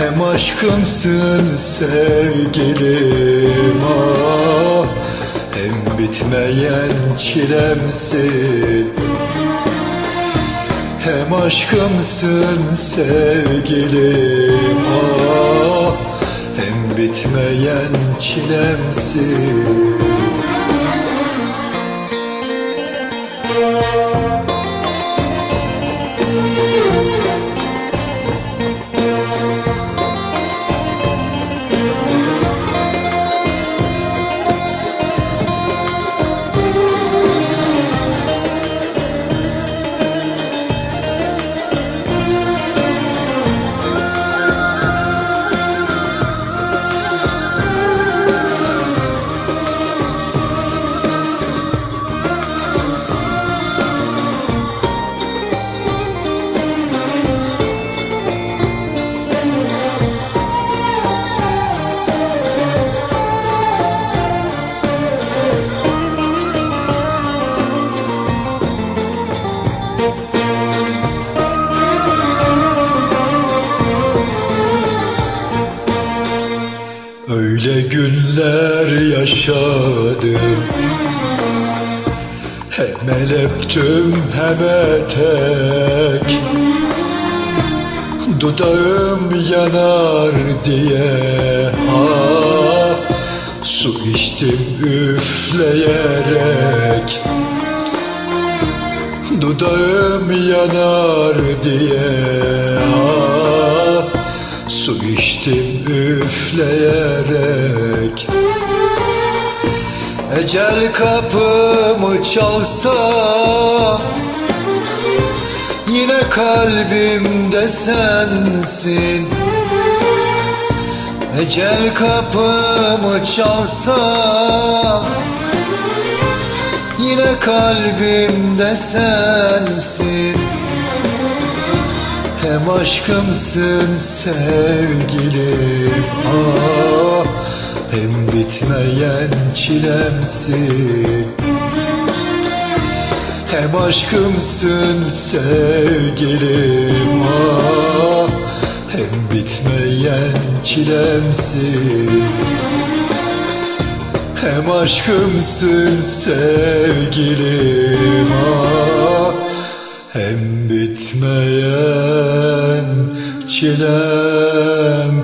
Hem aşkımsın sevgilim ah Hem bitmeyen çilemsin. Hem aşkımsın sevgilim ah Hem bitmeyen çilemsin günler yaşadım Hem el hem etek. Dudağım yanar diye ah, Su içtim üfleyerek. Dudağım yanar diye ah, Su içtim üfleyerek Ecel kapımı çalsa Yine kalbimde sensin Ecel kapımı çalsa Yine kalbimde sensin Hem aşkımsın sevgilim. Ah Hem bitmeyen çilemsin. Hem aşkımsın sevgilim. Ah Hem bitmeyen çilemsin. Hem aşkımsın sevgilim. Ah Hem bitmeyen çilemsin